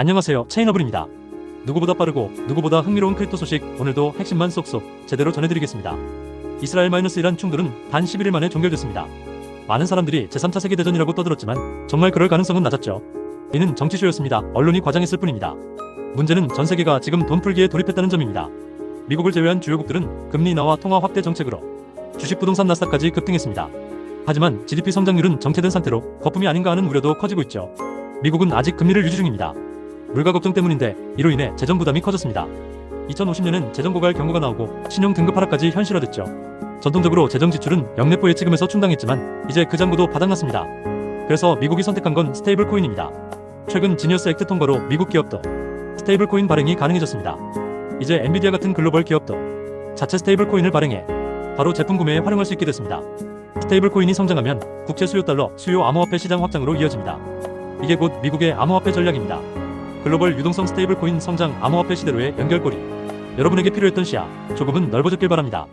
안녕하세요. 체인어블입니다. 누구보다 빠르고 누구보다 흥미로운 크립토 소식 오늘도 핵심만 쏙쏙 제대로 전해드리겠습니다. 이스라엘-이란 충돌은 단 11일 만에 종결됐습니다. 많은 사람들이 제3차 세계대전이라고 떠들었지만 정말 그럴 가능성은 낮았죠. 이는 정치쇼였습니다. 언론이 과장했을 뿐입니다. 문제는 전 세계가 지금 돈 풀기에 돌입했다는 점입니다. 미국을 제외한 주요국들은 금리 인하와 통화 확대 정책으로 주식 부동산 나스닥까지 급등했습니다. 하지만 GDP 성장률은 정체된 상태로 거품이 아닌가 하는 우려도 커지고 있죠. 미국은 아직 금리를 유지 중입니다. 물가 걱정 때문인데 이로 인해 재정 부담이 커졌습니다. 2050년엔 재정 고갈 경고가 나오고 신용 등급 하락까지 현실화됐죠. 전통적으로 재정 지출은 영내포 예치금에서 충당했지만 이제 그 잔고도 바닥났습니다. 그래서 미국이 선택한 건 스테이블 코인입니다. 최근 지니어스 액트 통과로 미국 기업도 스테이블 코인 발행이 가능해졌습니다. 이제 엔비디아 같은 글로벌 기업도 자체 스테이블 코인을 발행해 바로 제품 구매에 활용할 수 있게 됐습니다. 스테이블 코인이 성장하면 국제 수요 달러 수요 암호화폐 시장 확장으로 이어집니다. 이게 곧 미국의 암호화폐 전략입니다. 글로벌 유동성 스테이블 코인 성장 암호화폐 시대로의 연결고리. 여러분에게 필요했던 시야 조금은 넓어졌길 바랍니다.